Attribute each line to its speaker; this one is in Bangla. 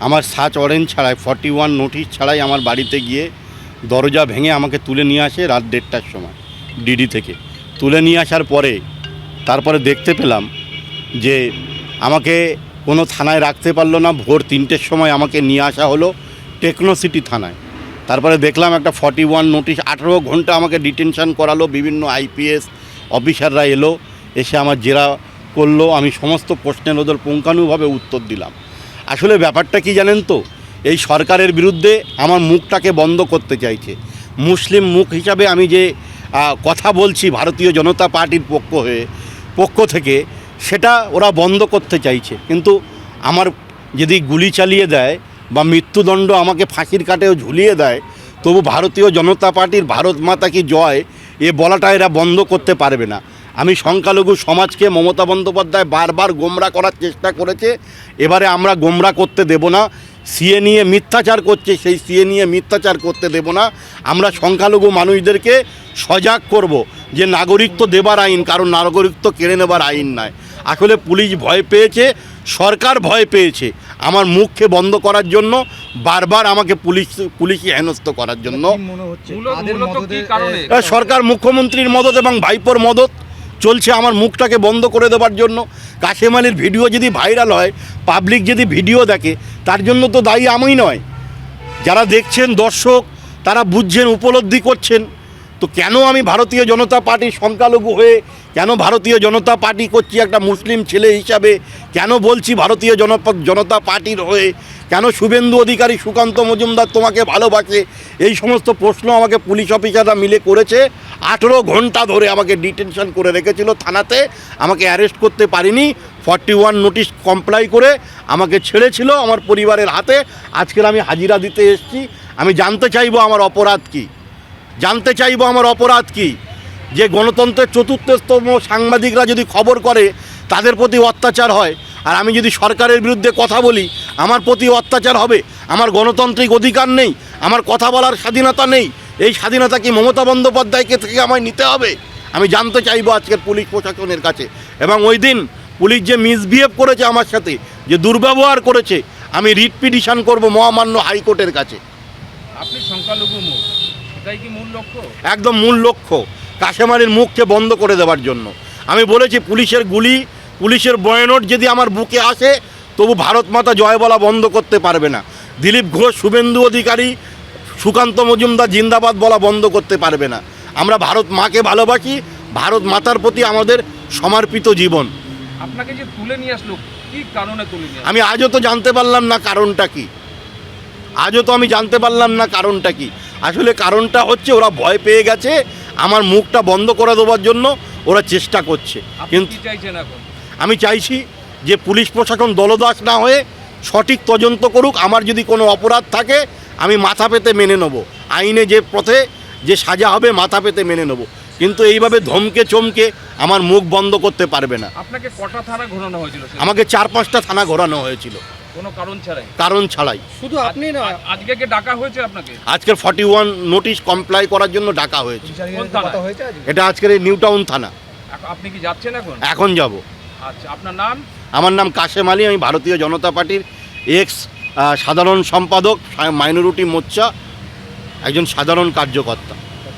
Speaker 1: আমার সার্চ অরেঞ্জ ছাড়াই ফর্টি ওয়ান নোটিশ ছাড়াই আমার বাড়িতে গিয়ে দরজা ভেঙে আমাকে তুলে নিয়ে আসে রাত দেড়টার সময় ডিডি থেকে। তুলে নিয়ে আসার পরে, তারপরে দেখতে পেলাম যে আমাকে কোনো থানায় রাখতে পারল না। ভোর তিনটের সময় আমাকে নিয়ে আসা হলো টেকনোসিটি থানায়। তারপরে দেখলাম একটা ফর্টি ওয়ান নোটিশ আঠেরো ঘণ্টা আমাকে ডিটেনশন করালো, বিভিন্ন আইপিএস অফিসাররা এলো, এসে আমার জেরা করল। আমি সমস্ত প্রশ্নের ওদের পুঙ্খানুভাবে উত্তর দিলাম। আসলে ব্যাপারটা কি জানেন তো? এই সরকারের বিরুদ্ধে আমার মুখটাকে বন্ধ করতে চাইছে। মুসলিম মুখ হিসাবে আমি যে কথা বলছি ভারতীয় জনতা পার্টির পক্ষ হয়ে, পক্ষ থেকে, সেটা ওরা বন্ধ করতে চাইছে। কিন্তু আমার যদি গুলি চালিয়ে দেয় বা মৃত্যুদণ্ড আমাকে ফাঁসির কাটেও ঝুলিয়ে দেয়, তবু ভারতীয় জনতা পার্টির ভারত মাতা কি জয়, এ বলাটা এরা বন্ধ করতে পারবে না। আমি সংখ্যালঘু সমাজকে মমতা বন্দ্যোপাধ্যায় বারবার গোমরা করার চেষ্টা করেছে এবারে আমরা গোমরা করতে দেব না। সিএ নিয়ে মিথ্যাচার করছে সেই সিএ নিয়ে মিথ্যাচার করতে দেব না। আমরা সংখ্যালঘু মানুষদেরকে সজাগ করব যে নাগরিকত্ব দেবার আইন কারণ নাগরিকত্ব কেড়ে নেবার আইন নয় আসলে পুলিশ ভয় পেয়েছে সরকার ভয় পেয়েছে। আমার মুখকে বন্ধ করার জন্য বারবার আমাকে পুলিশ পুলিশই হেনস্থ করার জন্য।
Speaker 2: মনে
Speaker 1: সরকার মুখ্যমন্ত্রীর মদত এবং ভাইপোর মদত। চলছে আমার মুখটাকে বন্ধ করে দেওয়ার জন্য। কাশেম আলীর ভিডিও যদি ভাইরাল হয় পাবলিক যদি ভিডিও দেখে, তার জন্য তো দায়ী আমি নয়। যারা দেখছেন দর্শক, তারা বুঝছেন, উপলব্ধি করছেন। তো কেন আমি ভারতীয় জনতা পার্টির সংখ্যালঘু হয়ে কেন ভারতীয় জনতা পার্টি করছি একটা মুসলিম ছেলে হিসাবে? কেন বলছি ভারতীয় জনতা পার্টির হয়ে? কেন শুভেন্দু অধিকারী সুকান্ত মজুমদার তোমাকে ভালোবাসে? এই সমস্ত প্রশ্ন আমাকে পুলিশ অফিসাররা মিলে করেছে। আঠেরো ঘণ্টা ধরে আমাকে ডিটেনশন করে রেখেছিল থানাতে। আমাকে অ্যারেস্ট করতে পারিনি। ফর্টি ওয়ান নোটিশ কমপ্লাই করে আমাকে ছেড়েছিল আমার পরিবারের হাতে। আজকের আমি হাজিরা দিতে এসেছি। আমি জানতে চাইব আমার অপরাধ কী? জানতে চাইব আমার অপরাধ কি? যে গণতন্ত্রের চতুর্থতম সাংবাদিকরা যদি খবর করে, তাদের প্রতি অত্যাচার হয়। আর আমি যদি সরকারের বিরুদ্ধে কথা বলি, আমার প্রতি অত্যাচার হবে। আমার গণতান্ত্রিক অধিকার নেই। আমার কথা বলার স্বাধীনতা নেই। এই স্বাধীনতা কি মমতা বন্দ্যোপাধ্যায়কে থেকে আমায় নিতে হবে? আমি জানতে চাইব আজকের পুলিশ প্রশাসনের কাছে। এবং ওই দিন পুলিশ যে মিসবিহেভ করেছে আমার সাথে যে দুর্ব্যবহার করেছে আমি রিট পিটিশন করব মহামান্য হাইকোর্টের কাছে।
Speaker 3: আপনি সংখ্যালঘু মুখ এটাই কি মূল লক্ষ্য?
Speaker 1: একদম মূল লক্ষ্য কাশেমারির মুখকে বন্ধ করে দেওয়ার জন্য। আমি বলেছি পুলিশের গুলি পুলিশের বয়নট যদি আমার বুকে আসে তবু ভারত মাতা জয় বলা বন্ধ করতে পারবে না। দিলীপ ঘোষ শুভেন্দু অধিকারী সুকান্ত মজুমদার জিন্দাবাদ বলা বন্ধ করতে পারবে না। আমরা ভারত মাকে ভালোবাসি ভারত মাতার প্রতি আমাদের সমর্পিত জীবন।
Speaker 3: আপনাকে যে তুলে নিয়ে আসলো কি কারণে তুলে নিয়ে
Speaker 1: আমি আজও তো জানতে পারলাম না কারণটা কি। আজও তো আমি জানতে পারলাম না কারণটা কি। আসলে কারণটা হচ্ছে ওরা ভয় পেয়ে গেছে আমার মুখটা বন্ধ করে দেওয়ার জন্য ওরা চেষ্টা করছে। কিন্তু আমি চাইছি যে পুলিশ প্রশাসন দলদাস না হয়ে সঠিক তদন্ত করুক আমার যদি কোনো অপরাধ থাকে আমি মাথা পেতে মেনে নেব। আইনে যে পথে যে সাজা হবে মাথা পেতে মেনে নেব। কিন্তু এইভাবে ধমকে চমকে আমার মুখ বন্ধ করতে পারবে না।
Speaker 3: আপনাকে কটা থানা ঘোরানো হয়েছিল
Speaker 1: আমাকে চার পাঁচটা থানা ঘোরানো হয়েছিল।
Speaker 3: কোনো কারণ ছাড়াই?
Speaker 1: কারণ ছাড়াই।
Speaker 2: শুধু আপনি না।
Speaker 3: আজকে কে ডাকা হয়েছে আপনাকে?
Speaker 1: আজকের ফর্টি ওয়ান নোটিশ কমপ্লাই করার জন্য ডাকা
Speaker 2: হয়েছে। আজকে?
Speaker 1: এটা আজকের এই নিউ টাউন থানা।
Speaker 3: এখন আপনি কি যাচ্ছেন এখন?
Speaker 1: এখন যাব।
Speaker 3: আচ্ছা আপনার নাম?
Speaker 1: আমার নাম কাশেম আলী আমি ভারতীয় জনতা পার্টির এক্স সাধারণ সম্পাদক মাইনরিটি মোর্চা একজন সাধারণ কার্যকর্তা।